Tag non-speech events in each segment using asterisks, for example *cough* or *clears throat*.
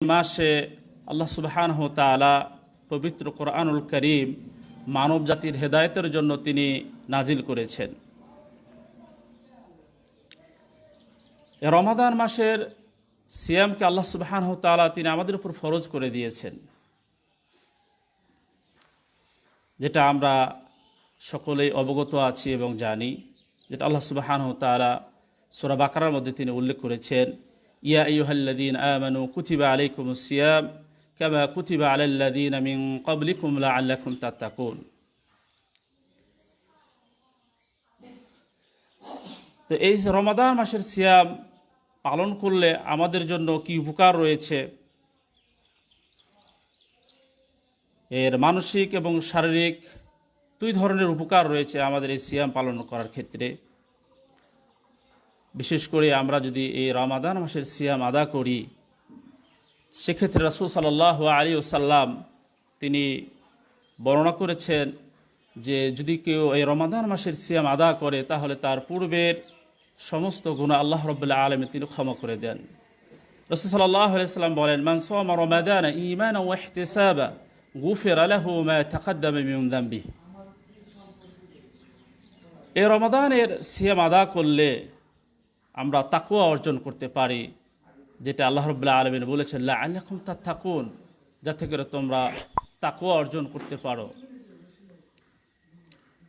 মাসে আল্লাহ সুবহান তালা পবিত্র কোরআনুল করিম মানব জাতির হেদায়তের জন্য তিনি নাজিল করেছেন। রমাদান মাসের সিয়ামকে আল্লাহ সুবহান তালা তিনি আমাদের উপর ফরজ করে দিয়েছেন। যেটা আমরা সকলেই অবগত আছি এবং জানি, যেটা আল্লাহ সুবহান তালা সুরা বাকারার মধ্যে তিনি উল্লেখ করেছেন। ইয়া ইয়ুহাল্লাদিন আমানু কুতিবা আলাইকুম সিয়াম কামা কুতিবা আলাল্লাদিন মিন ক্বাবলিকুম লাআল্লাকুম তাত্তাকুন তো এই রমাদান মাসের সিয়াম পালন করলে আমাদের জন্য কি উপকার রয়েছে? এর মানসিক এবং শারীরিক দুই ধরনের উপকার রয়েছে আমাদের এই সিয়াম পালন করার ক্ষেত্রে। বিশেষ করে আমরা যদি এই রমাদান মাসের সিয়াম আদা করি, সেক্ষেত্রে রাসুল সাল্লাহ আলী ওসাল্লাম তিনি বর্ণনা করেছেন যে যদি কেউ এই রমাদান মাসের সিয়াম আদা করে, তাহলে তার পূর্বের সমস্ত গুণ আল্লাহ রবাহ আলমে তিনি ক্ষমা করে দেন। রসুল সাল্লাহ সাল্লাম বলেন, মান সোমা রমাদান ইমান ও এহতেসাবা গুফের আলাহু মা তাকাদ্দামে মিউদাম্বি এই রমাদানের সিয়াম আদা করলে আমরা তাকুয়া অর্জন করতে পারি, যেটা আল্লাহ রবাহ আলমিন বলেছেন আল্লাহম তা থাকুন যাতে করে তোমরা তাকুয়া অর্জন করতে পারো।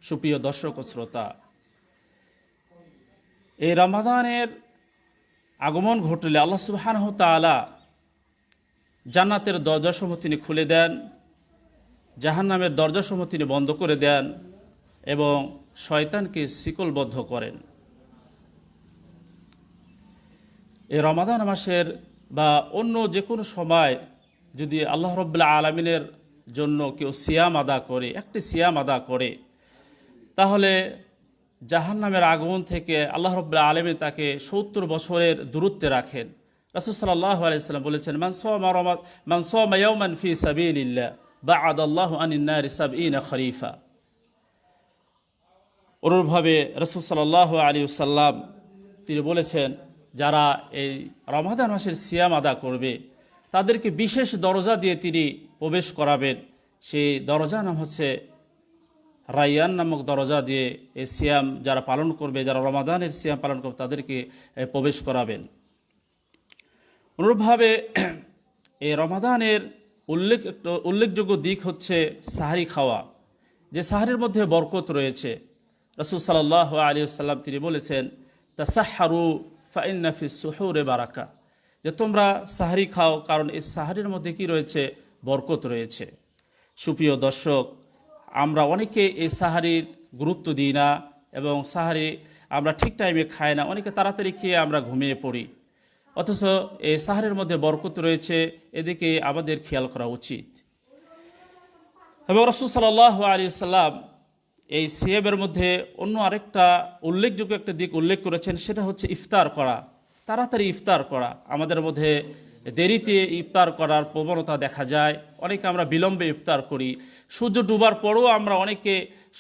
সুপ্রিয় দর্শক ও শ্রোতা, এই রমাদানের আগমন ঘটলে আল্লাহ সুবাহান তালা জান্নাতের দরজাসমূহ তিনি খুলে দেন, জাহান্নামের দরজাসমূহ তিনি বন্ধ করে দেন এবং শয়তানকে শিকলবদ্ধ করেন। এই রমাদান মাসের বা অন্য যে কোনো সময় যদি আল্লাহ রব্লা আলমিনের জন্য কেউ সিয়াম আদা করে, একটি সিয়াম আদা করে, তাহলে জাহান্নামের আগমন থেকে আল্লাহ রব্লা আলমী তাকে সত্তর বছরের দূরত্বে রাখেন। রাসুল সাল্লাহ আলাইসাল্লাম বলেছেন মানসোমা রমাদ মানসোমা ইয়ৌমান ফি সাবিল্লা বা আদাল্লাহ আনিন্না রিসাব ইন খরিফা অনুরূপভাবে রসুল সাল্লাহ আলী সাল্লাম তিনি বলেছেন যারা এই রমাদান মাসের সিয়াম আদা করবে, তাদেরকে বিশেষ দরজা দিয়ে তিনি প্রবেশ করাবেন। সেই দরজা নাম হচ্ছে রাইয়ান নামক দরজা দিয়ে এই সিয়াম যারা পালন করবে, যারা রমাদানের সিয়াম পালন করবে, তাদেরকে প্রবেশ করাবেন। অনুরূপভাবে *clears throat* এই রমাদানের উল্লেখ, উল্লেখযোগ্য দিক হচ্ছে সাহারি খাওয়া, যে সাহারির মধ্যে বরকত রয়েছে। রসুল সাল্লাহ আলী সাল্লাম তিনি বলেছেন তা সাহারু ফাইন্নাফি সুহরে বারাকা। যে তোমরা সাহারি খাও, কারণ এই সাহারির মধ্যে কি রয়েছে? বরকত রয়েছে। সুপ্রিয় দর্শক, আমরা অনেকে এই সাহারির গুরুত্ব দিই না এবং সাহারি আমরা ঠিক টাইমে খাই না, অনেকে তাড়াতাড়ি খেয়ে আমরা ঘুমিয়ে পড়ি। অথচ এই সাহারের মধ্যে বরকত রয়েছে, এদিকে আমাদের খেয়াল করা উচিত। এবং রসুল সাল্লাহ আলী সাল্লাম এই সিএমের মধ্যে অন্য আরেকটা উল্লেখযোগ্য একটা দিক উল্লেখ করেছেন, সেটা হচ্ছে ইফতার করা, তাড়াতাড়ি ইফতার করা। আমাদের মধ্যে দেরিতে ইফতার করার প্রবণতা দেখা যায়, অনেকে আমরা বিলম্বে ইফতার করি। সূর্য ডুবার পরও আমরা অনেকে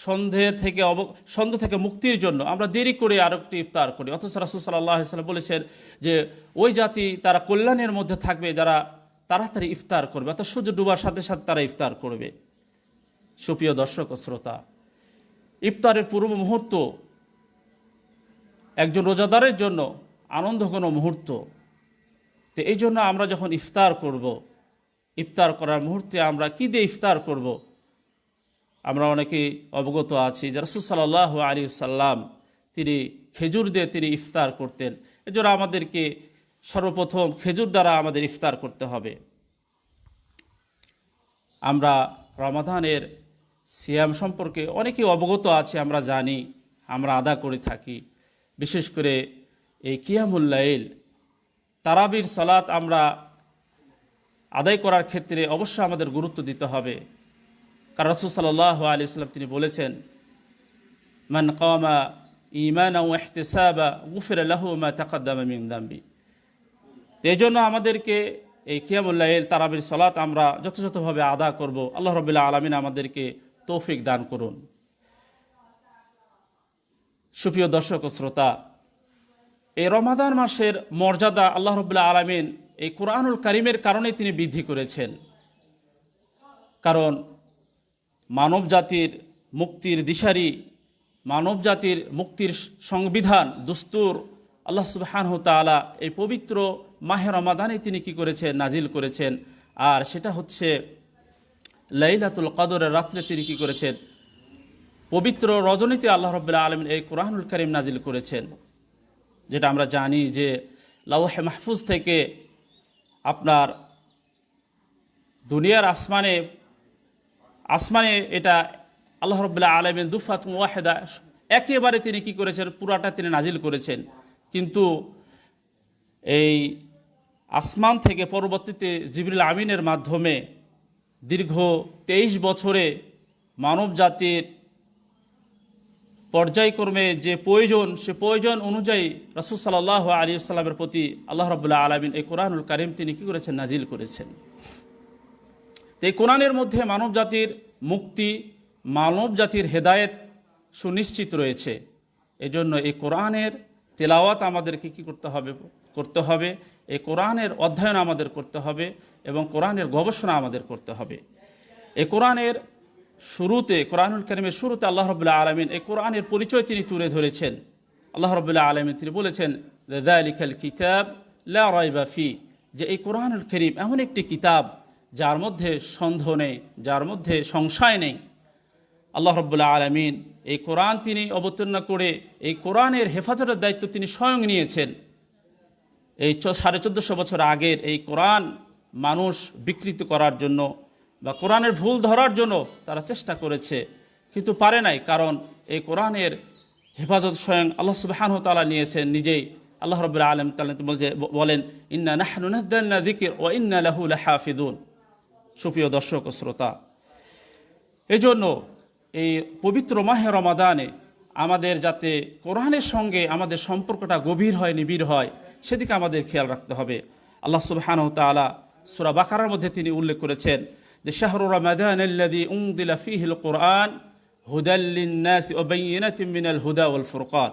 সন্ধে থেকে অব সন্ধ্যে থেকে মুক্তির জন্য আমরা দেরি করে আরও একটি ইফতার করি। অথচ রাসুল সাল্লাহ সাল্লাম বলেছেন যে, ওই জাতি তারা কল্যাণের মধ্যে থাকবে, যারা তাড়াতাড়ি ইফতার করবে, অর্থাৎ সূর্য ডুবার সাথে সাথে তারা ইফতার করবে। সুপ্রিয় দর্শক ও শ্রোতা ইফতারের পূর্ব মুহূর্ত, একজন রোজাদারের জন্য আনন্দ কোনো মুহূর্ত। তো এই জন্য আমরা যখন ইফতার করব, ইফতার করার মুহূর্তে আমরা কী দিয়ে ইফতার করব? আমরা অনেকেই অবগত আছি যে রসুল সাল্লাহ আলী সাল্লাম তিনি খেজুর দিয়ে তিনি ইফতার করতেন। এজন্য আমাদেরকে সর্বপ্রথম খেজুর দ্বারা আমাদের ইফতার করতে হবে। আমরা রমাদানের সিয়াম সম্পর্কে অনেকেই অবগত আছে, আমরা জানি, আমরা আদা করে থাকি। বিশেষ করে এই কিয়ামুল্লাইল তারাবির সলাত আমরা আদায় করার ক্ষেত্রে অবশ্যই আমাদের গুরুত্ব দিতে হবে। কারণ রসুল সাল্লাহ আলি সাল্লাম তিনি বলেছেন, মান কমা ইমান এহতেসাবা গুফের আল্লাহ মা তাকাদ্দামা মিংদাম্বি এই জন্য আমাদেরকে এই কিয়ামুল্লাইল তারাবির সলাত আমরা যথাযথভাবে আদা করব। আল্লাহ রবিল্লা আলমিন আমাদেরকে তৌফিক দান করুন। সুপ্রিয় দর্শক শ্রোতা, এই রমাদান মাসের মর্যাদা আল্লাহ রবুল্লাহ আলমিন এই কোরআনুল কারিমের কারণে তিনি বৃদ্ধি করেছেন। কারণ মানব জাতির মুক্তির দিশারি মানব জাতির মুক্তির সংবিধান দুস্তুর আল্লাহ সুবহান তাআলা এই পবিত্র মাহে রমাদানে তিনি কি করেছেন নাজিল করেছেন। আর সেটা হচ্ছে লাইলাতুল কদরের রাত্রে তিনি কি করেছেন? পবিত্র রজনীতে আল্লাহ রবাহ আলমিন এই কোরআনুল করিম নাজিল করেছেন। যেটা আমরা জানি যে লাউহে মাহফুজ থেকে আপনার দুনিয়ার আসমানে আসমানে এটা আল্লাহ রবাহ আলমিন দুফাত ওয়াহেদা একেবারে তিনি কি করেছেন? পুরাটা তিনি নাজিল করেছেন। কিন্তু এই আসমান থেকে পরবর্তীতে জিবরুল আমিনের মাধ্যমে দীর্ঘ তেইশ বছরে মানব জাতির পর্যায়ক্রমে যে প্রয়োজন, সে প্রয়োজন অনুযায়ী রাসুল সাল্লাহ আলী প্রতি আল্লাহ রবুল্লাহ আলমিন এই কোরআনুল কারিম তিনি কী করেছেন? নাজিল করেছেন। এই কোরআনের মধ্যে মানব জাতির মুক্তি মানব জাতির হেদায়েত সুনিশ্চিত রয়েছে। এজন্য এই কোরআনের তেলাওয়াত আমাদেরকে কি করতে হবে? করতে হবে এই কোরআনের অধ্যয়ন আমাদের করতে হবে এবং কোরআনের গবেষণা আমাদের করতে হবে। এই কোরআনের শুরুতে, কোরআনুল করিমের শুরুতে আল্লাহ রবুল্লাহ আলমিন এই কোরআনের পরিচয় তিনি তুলে ধরেছেন। আল্লাহ রবুল্লাহ আলমিন তিনি বলেছেন কিতাব লা রাইবা ফি যে এই কোরআনুল করিম এমন একটি কিতাব যার মধ্যে সন্দেহ নেই, যার মধ্যে সংশয় নেই। আল্লাহ রব্বুল্লাহ আলমিন এই কোরআন তিনি অবতীর্ণ করে, এই কোরআনের হেফাজতের দায়িত্ব তিনি স্বয়ং নিয়েছেন। এই সাড়ে চোদ্দোশো বছর আগের এই কোরআন মানুষ বিকৃত করার জন্য বা কোরআনের ভুল ধরার জন্য তারা চেষ্টা করেছে, কিন্তু পারে নাই, কারণ এই কোরআনের হেফাজত স্বয়ং আল্লাহ সুবাহান তালা নিয়েছেন নিজেই। আল্লাহ রব আলম তালা বলেন, ইন্না নাহনুদ্দান্না দিকির ও ইন্না লাহু হাফিদুন সুপ্রিয় দর্শক ও শ্রোতা এই জন্য এই পবিত্র মাহে রমাদানে আমাদের যাতে কোরআনের সঙ্গে আমাদের সম্পর্কটা গভীর হয়, নিবিড় হয় সেদিকে আমাদের খেয়াল রাখতে হবে। আল্লাহ সুবহান তালা সুরা বাকারার মধ্যে তিনি উল্লেখ করেছেন যে, শাহরু রমাদান আল্লাযী উনজিলা ফীহিল কোরআন হুদা ফুরকান।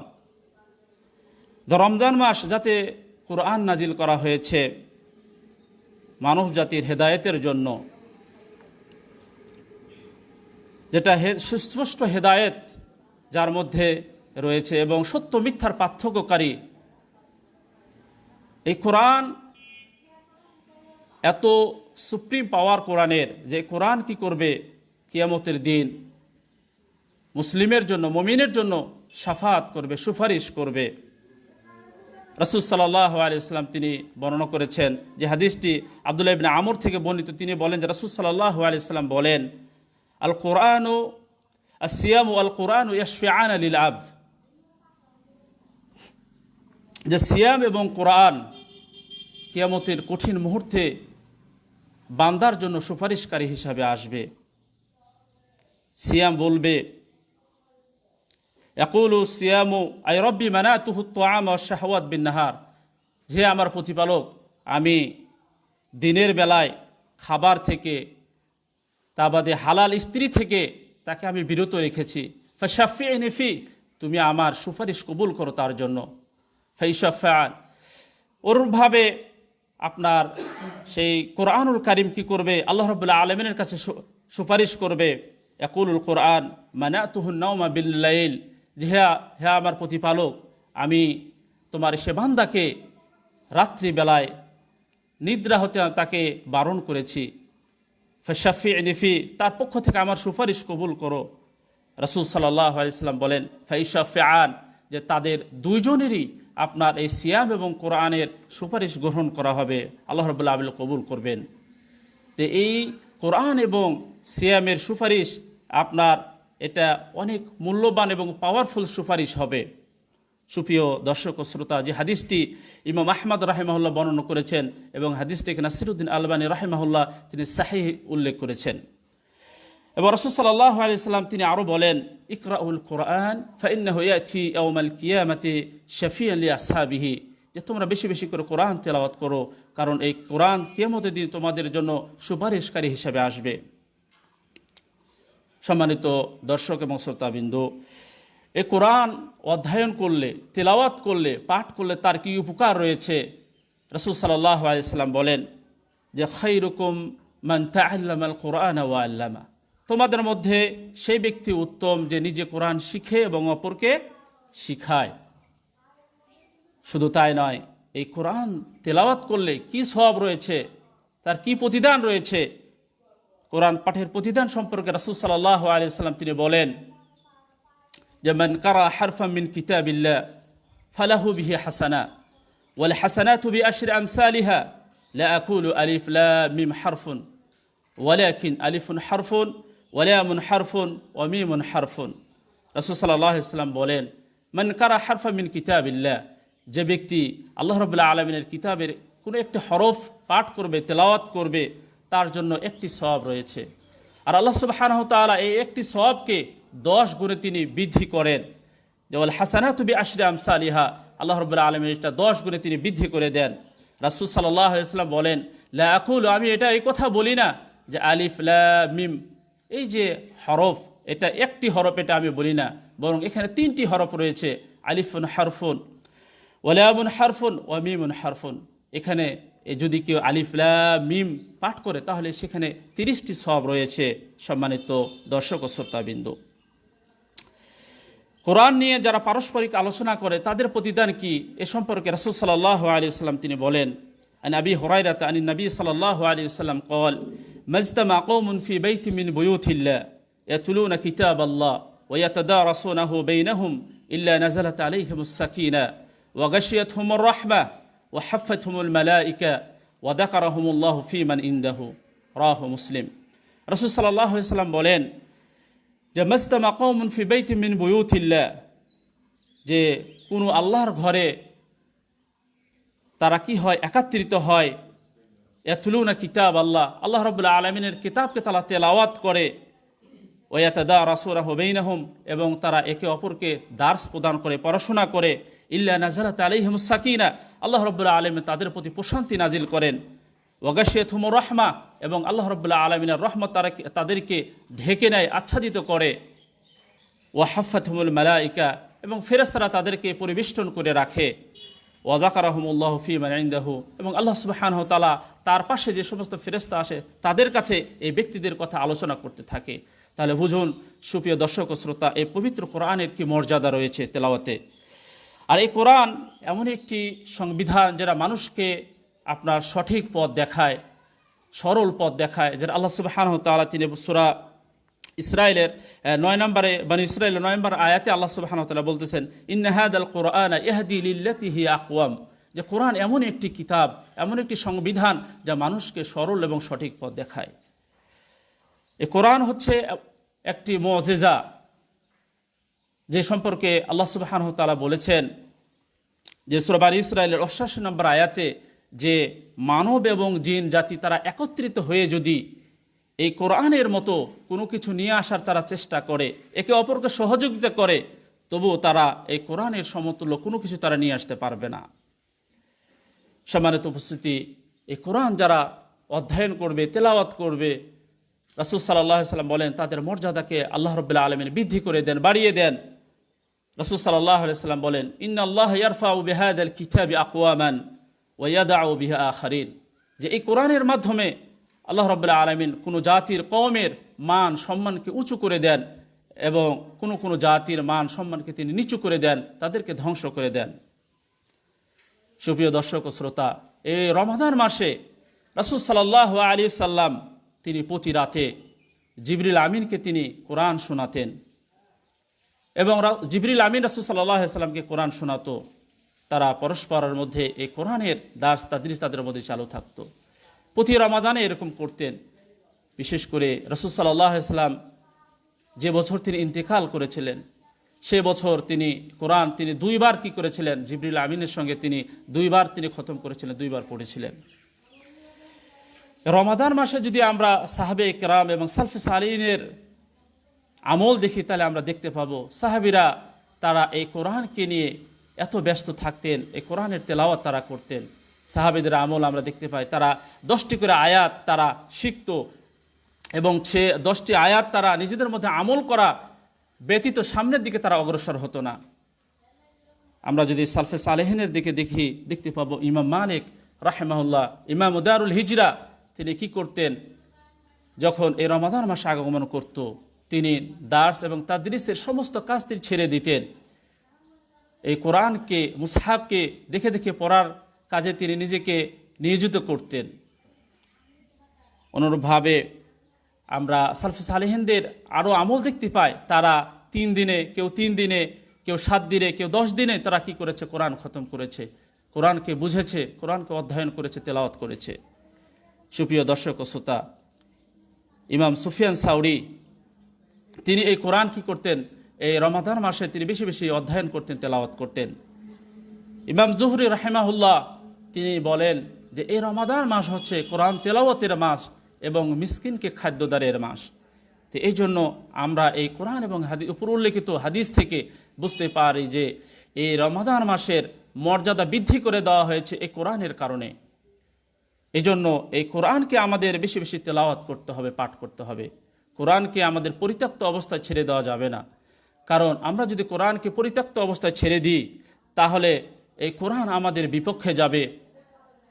রমজান মাস যাতে কোরআন নাজিল করা হয়েছে মানব জাতির হেদায়েতের জন্য, যেটা সুস্পষ্ট হেদায়েত যার মধ্যে রয়েছে এবং সত্য মিথ্যার পার্থক্যকারী এই কোরআন এত সুপ্রিম পাওয়ার কোরআনের যে কোরআন কি করবে কিয়ামতের দিন, মুসলিমের জন্য, মমিনের জন্য সাফাত করবে, সুপারিশ করবে। রসুল ইসলাম তিনি বর্ণনা করেছেন যে হাদিসটি আবদুল্লাহ ইবনে আমর থেকে বর্ণিত। তিনি বলেন যে রসুল সাল্লাহ আলি ইসলাম বলেন আল কোরআন আসিয়াম আল কোরআন ইয়াশফিআন আলিল আব্দ যে সিয়াম এবং কোরআন কিয়ামতের কঠিন মুহূর্তে বান্দার জন্য সুপারিশকারী হিসাবে আসবে। সিয়াম বলবে একুলু সিয়ামু, আই রব্বি মানা তুহু তোয়াম শাহওয়াত বিন নাহার। যে আমার প্রতিপালক, আমি দিনের বেলায় খাবার থেকে, তা বাদে হালাল স্ত্রী থেকে তাকে আমি বিরত রেখেছি। ফাশাফি নিফি তুমি আমার সুপারিশ কবুল করো তার জন্য। ফাইশাফান ওরভাবে আপনার সেই কোরআনুল কারিম কি করবে? আল্লাহ রবুল্লাহ আলমিনের কাছে সুপারিশ করবে একুলুল কোরআন মানা তুহুন্নাউমা বিল্লাইল যে হ্যাঁ হ্যাঁ আমার প্রতিপালক, আমি তোমার সে বান্দাকে রাত্রিবেলায় নিদ্রা হতে তাকে বারণ করেছি। ফশাফি নিফি তার পক্ষ থেকে আমার সুপারিশ কবুল করো। রসুল সাল্লাহ আলাইসাল্লাম বলেন ফাইশাফে আন যে তাদের দুইজনেরই আপনার এই সিয়াম এবং কোরআনের সুপারিশ গ্রহণ করা হবে। আল্লাহ রবুল্লা আবিল কবুল করবেন। তো এই কোরআন এবং সিয়ামের সুপারিশ আপনার এটা অনেক মূল্যবান এবং পাওয়ারফুল সুপারিশ হবে। সুপ্রিয় দর্শক শ্রোতা, যে হাদিসটি ইমাম আহমদ রাহেমাহুল্লাহ বর্ণনা করেছেন এবং হাদিসটিকে নাসিরুদ্দিন আলবানী রাহেমাহুল্লাহ তিনি সাহি উল্লেখ করেছেন। এবং রসুল সাল্লাহ আলি তিনি আরও বলেন, ইকরাউল কোরআন, ফাইন্নাহু ইয়াতি ইয়াউমাল কিয়ামাতি শাফিয়ান লি আসহাবিহি যে তোমরা বেশি বেশি করে কোরআন তেলাওয়াত করো, কারণ এই কোরআন কিয়ামতের দিন তোমাদের জন্য সুপারিশকারী হিসাবে আসবে। সম্মানিত দর্শক এবং শ্রোতাবিন্দু, এ কোরআন অধ্যয়ন করলে, তেলাওয়াত করলে, পাঠ করলে তার কি উপকার রয়েছে? রসুল সাল্লাহ আলাইসাল্লাম বলেন যে খৈরুকুম মান তাল্লামাল কোরআন ওয়া আল্লামা। তোমাদের মধ্যে সেই ব্যক্তি উত্তম যে নিজে কোরআন শিখে এবং অপরকে শিখায়। শুধু তাই নয়, এই কোরআন তেলাওয়াত করলে কি সব রয়েছে, তার কি প্রতিদান রয়েছে? কোরআন পাঠের প্রতিদান সম্পর্কে রাসুল সাল্লাহ আলিয়াল্লাম তিনি বলেন, যে মান কারা হারফা মিন কিতাবিল্লাহ, ফালাহু বিহি হাসানা, ওয়াল হাসানাতু বিআশরি আমসালিহা, লা আকুলু আলিফ লা মিম হারফুন, ওয়ালাকিন আলিফুন হারফুন ওয়ালামুন হারফুন ওয়া মিমুন হারফুন। রাসূল সাল্লাম বলেন, মান কারা হারফা মিন কিতাবিল্লাহ? যে ব্যক্তি আল্লাহ রাব্বুল আলামিনের কিতাবের কোনো একটি হরফ পাঠ করবে, তেলাওয়াত করবে, তার জন্য একটি সওয়াব রয়েছে। আর আল্লাহ সুবহানাহু তাআলা এই একটি সবকে দশ গুণে তিনি বৃদ্ধি করেন। যেমন, হাসানাতু বি আশরি আমসালিহা। আল্লাহ রব্বুল আলমের এটা দশ গুণে তিনি বৃদ্ধি করে দেন। রাসুল সাল্লাহ ইসলাম বলেন, লা আকুল, আমি এটা এই কথা বলি না যে আলিফ, লা, মিম এই যে হরফ, এটা একটি হরফ এটা আমি বলি না, বরং এখানে তিনটি হরফ রয়েছে, আলিফুন হারফুন, ওয়ালামুন হারফুন, ওয়ামিমুন হারফুন। এখানে যদি কেউ আলিফ লা মিম পাঠ করে, তাহলে সেখানে তিরিশটি সব রয়েছে, সম্মানিত দর্শক ও শ্রোতাবিন্দু। কোরআন নিয়ে যারা পারস্পরিক আলোচনা করে, তাদের প্রতিদান কি? এ সম্পর্কে রাসুল সাল্লাহ আলী সাল্লাম তিনি বলেন عن أبي هريرة عن النبي صلى الله عليه وسلم قال ما اجتمع قوم في بيت من بيوت الله يتلون كتاب الله ويتدارسونه بينهم إلا نزلت عليهم السكينة وغشيتهم الرحمة وحفتهم الملائكة وذكرهم الله في من عنده راه مسلم رسول صلى الله عليه وسلم বলেন যে মাস্তামা কৌমুন ফি বাইতি মিন বুয়ুতিল্লাহ যে কোনো আল্লাহর ঘরে তারা কি হয়? একাত্রিত হয়। এতুলুনা কিতাব আল্লাহ। আল্লাহ রবুল্লা আলমিনের কিতাবকে তারা তেলাওয়াত করে। ওয়াতাদা রাসুরাহ বেইনাহুম এবং তারা একে অপরকে দার্স প্রদান করে, পড়াশোনা করে। ইল্লা নাজারাত আলিহিম সাকিনা। আল্লাহ রবুল্লা আলম তাদের প্রতি প্রশান্তি নাজিল করেন। ওয়াগাশিয়থুম রহমা এবং আল্লাহ রবুল্লাহ আলমিনের রহমত তারা তাদেরকে ঢেকে নেয়, আচ্ছাদিত করে। ওয়াহাফাতহুমুল মালাইকা এবং ফেরেস্তারা তাদেরকে পরিবেষ্টন করে রাখে। ওয়াদাকারাহমুল্লাহ ফি মাইন্দাহু এবং আল্লাহ সুবাহান তালা তার পাশে যে সমস্ত ফেরেস্তা আসে, তাদের কাছে এই ব্যক্তিদের কথা আলোচনা করতে থাকে। তাহলে বুঝুন, সুপ্রিয় দর্শক শ্রোতা, এই পবিত্র কোরআনের কি মর্যাদা রয়েছে তেলাওয়াতে? আর এই কোরআন এমন একটি সংবিধান যেটা মানুষকে আপনার সঠিক পথ দেখায়, সরল পথ দেখায়, যেটা আল্লাহ সুবাহান তালা তিনি সুরা ইসরায়েলের নয় নম্বরে মানে ইসরায়েলের নয় নম্বর আয়াতে আল্লাহ সুবাহান তালা বলতেছেন ইন্নাহাদ আল কোরআন ইহাদি লিল্লাতিহি আকওয়াম যে কোরআন এমন একটি কিতাব, এমন একটি সংবিধান যা মানুষকে সরল এবং সঠিক পথ দেখায়। এ কোরআন হচ্ছে একটি মজেজা যে সম্পর্কে আল্লাহ সুবাহান তালা বলেছেন যে সুরবান ইসরায়েলের অষ্টাশি নম্বর আয়াতে যে মানব এবং জিন জাতি তারা একত্রিত হয়ে যদি এই কোরআনের মতো কোনো কিছু নিয়ে আসার তারা চেষ্টা করে, একে অপরকে সহযোগিতা করে, তবুও তারা এই কোরআনের সমতুল্য কোনো কিছু তারা নিয়ে আসতে পারবে না। সম্মানিত উপস্থিতি, এই কোরআন যারা অধ্যয়ন করবে, তেলাওয়াত করবে, রাসুল সাল্লাহ সাল্লাম বলেন, তাদের মর্যাদাকে আল্লাহ রবাহ আলমিন বৃদ্ধি করে দেন, বাড়িয়ে দেন। রাসুল সাল্লাহ সাল্লাম বলেন ইন্না আল্লাহ ইয়ারফা ও বেহাদ আল কিতাবি আকওয়ামান ওয়াদা বিহা আখারিন। যে এই কোরআনের মাধ্যমে আল্লাহ রবাহ আলমিন কোনো জাতির কমের মান সম্মানকে উঁচু করে দেন এবং কোনো কোনো জাতির মান সম্মানকে তিনি নিচু করে দেন, তাদেরকে ধ্বংস করে দেন। সুপ্রিয় দর্শক শ্রোতা, এই রমাদান মাসে রাসুল সাল্লাহ আলী সাল্লাম তিনি প্রতি রাতে জিবরিল আমিনকে তিনি কোরআন শোনাতেন এবং জিবরিল আমিন রাসুল সাল্লাহ সাল্লামকে কোরআন শোনাতো। তারা পরস্পরের মধ্যে এই কোরআনের দাস তাদের মধ্যে চালু থাকতো। প্রতি রমাদানে এরকম করতেন। বিশেষ করে রসুল সাল্লাহ সাল্লাম যে বছর তিনি ইন্তেকাল করেছিলেন, সে বছর তিনি কোরআন তিনি দুইবার কি করেছিলেন, জিবরিল আমিনের সঙ্গে তিনি দুইবার তিনি খতম করেছিলেন, দুইবার পড়েছিলেন। রমাদান মাসে যদি আমরা সাহাবে কেরাম এবং সালফে সালিনের আমল দেখি, তাহলে আমরা দেখতে পাবো সাহাবিরা তারা এই কোরআনকে নিয়ে এত ব্যস্ত থাকতেন, এই কোরআনের তেলাওয়াত তারা করতেন। সাহাবিদের আমল আমরা দেখতে পাই। তারা দশটি করে আয়াত তারা শিখত এবং সে দশটি আয়াত তারা নিজেদের মধ্যে আমল করা ব্যতীত সামনের দিকে তারা অগ্রসর হতো না। আমরা যদি সালফে সালেহিনের দিকে দেখি, দেখতে পাবো ইমাম মালিক রাহেমাহুল্লাহ, ইমাম উদারুল হিজরা, তিনি কি করতেন? যখন এই রমাদান মাসে আগমন করত, তিনি দাস এবং তাদরিসের সমস্ত কাজ তিনি ছেড়ে দিতেন। এই কোরআনকে, মুসাহাবকে দেখে দেখে পড়ার কাজে তিনি নিজেকে নিয়োজিত করতেন। অনুরূপভাবে আমরা সালফি সালেহিনদের আরও আমল দেখতে পাই। তারা তিন দিনে, কেউ তিন দিনে, কেউ সাত দিনে, কেউ দশ দিনে তারা কি করেছে? কোরআন খতম করেছে। কোরআনকে বুঝেছে, কোরআনকে অধ্যয়ন করেছে, তেলাওয়াত করেছে। সুপ্রিয় দর্শক শ্রোতা, ইমাম সুফিয়ান সাউরি, তিনি এই কোরআন কি করতেন? এই রমাদান মাসে তিনি বেশি বেশি অধ্যয়ন করতেন, তেলাওয়াত করতেন। ইমাম জুহরি রাহেমাহুল্লাহ তিনি বলেন যে, এই রমাদান মাস হচ্ছে কোরআন তেলাওয়াতের মাস এবং মিসকিনকে খাদ্যদারের মাস। তো এই জন্য আমরা এই কোরআন এবং হাদি, উপর উল্লেখিত হাদিস থেকে বুঝতে পারি যে, এই রমাদান মাসের মর্যাদা বৃদ্ধি করে দেওয়া হয়েছে এই কোরআনের কারণে। এই জন্য এই কোরআনকে আমাদের বেশি বেশি তেলাওয়াত করতে হবে, পাঠ করতে হবে। কোরআনকে আমাদের পরিত্যক্ত অবস্থায় ছেড়ে দেওয়া যাবে না। কারণ আমরা যদি কোরআনকে পরিত্যক্ত অবস্থায় ছেড়ে দিই, তাহলে এই কোরআন আমাদের বিপক্ষে যাবে।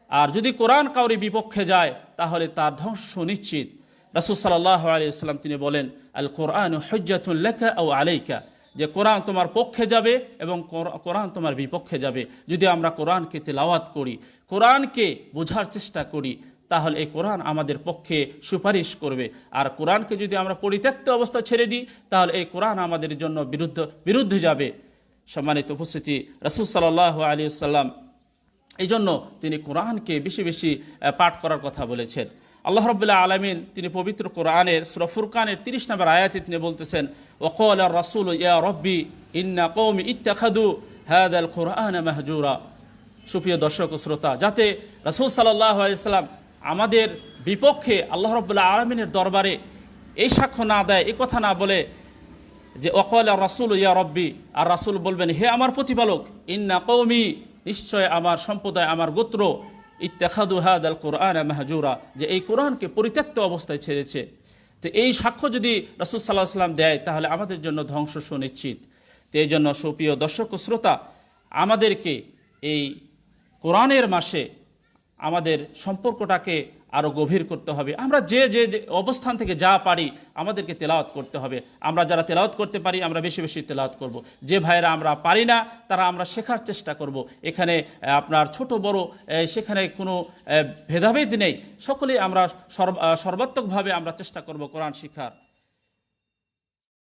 আর যদি কোরআন কাউরি বিপক্ষে যায়, তাহলে তার ধ্বংস সুনিশ্চিত। রাসুল সাল্লাহ আলিয়াল্লাম তিনি বলেন আল কোরআন হজ্জাতুল লেখা ও আলাইকা। যে কোরআন তোমার পক্ষে যাবে এবং কোর- কোরআন তোমার বিপক্ষে যাবে। যদি আমরা কোরআনকে তেলাওয়াত করি, কোরআনকে বোঝার চেষ্টা করি, তাহলে এই কোরআন আমাদের পক্ষে সুপারিশ করবে। আর কোরআনকে যদি আমরা পরিত্যক্ত অবস্থা ছেড়ে দিই, তাহলে এই কোরআন আমাদের জন্য বিরুদ্ধ বিরুদ্ধে যাবে। সম্মানিত উপস্থিতি, রাসুল সাল্লাহ আলী সাল্লাম এই জন্য তিনি কোরআনকে বেশি বেশি পাঠ করার কথা বলেছেন। আল্লাহ রবুল্লাহ আলমিন তিনি পবিত্র কোরআনের, সুরা ফুরকানের তিরিশ নম্বর আয়াতে তিনি বলতেছেন ওকল রাসুল, ইয়া রব্বি, ইন্না কৌমি ইত্তাখাদু হাদ আল কোরআন মাহজুরা। সুপ্রিয় দর্শক শ্রোতা, যাতে রাসুল সাল্লাহ আলাইসাল্লাম আমাদের বিপক্ষে আল্লাহ রবুল্লাহ আলমিনের দরবারে এই সাক্ষ্য না দেয়, এই কথা না বলে যে অকল রাসুল, ইয়া রব্বি। আর রাসুল বলবেন, হে আমার প্রতিপালক, ইন্না কৌমি নিশ্চয় আমার সম্প্রদায়, আমার গোত্র, ইত্তেখাদু হাদ আল কোরআন মাহাজুরা, যে এই কোরআনকে পরিত্যক্ত অবস্থায় ছেড়েছে। তো এই সাক্ষ্য যদি রাসুল সাল্লাহ সাল্লাম দেয়, তাহলে আমাদের জন্য ধ্বংস সুনিশ্চিত। তো এই জন্য সুপ্রিয় দর্শক শ্রোতা, আমাদেরকে এই কোরআনের মাসে আমাদের সম্পর্কটাকে আরও গভীর করতে হবে আমরা যে যে অবস্থান থেকে যা পারি আমাদেরকে তেলাওয়াত করতে হবে আমরা যারা তেলাওয়াত করতে পারি, আমরা বেশি বেশি তেলাওয়াত করব। যে ভাইয়েরা আমরা পারি না, তারা আমরা শেখার চেষ্টা করব। এখানে আপনার ছোট, বড় সেখানে কোনো ভেদাভেদ নেই সকলেই আমরা সর্ব- সর্বাত্মকভাবে আমরা চেষ্টা করব কোরআন শিখার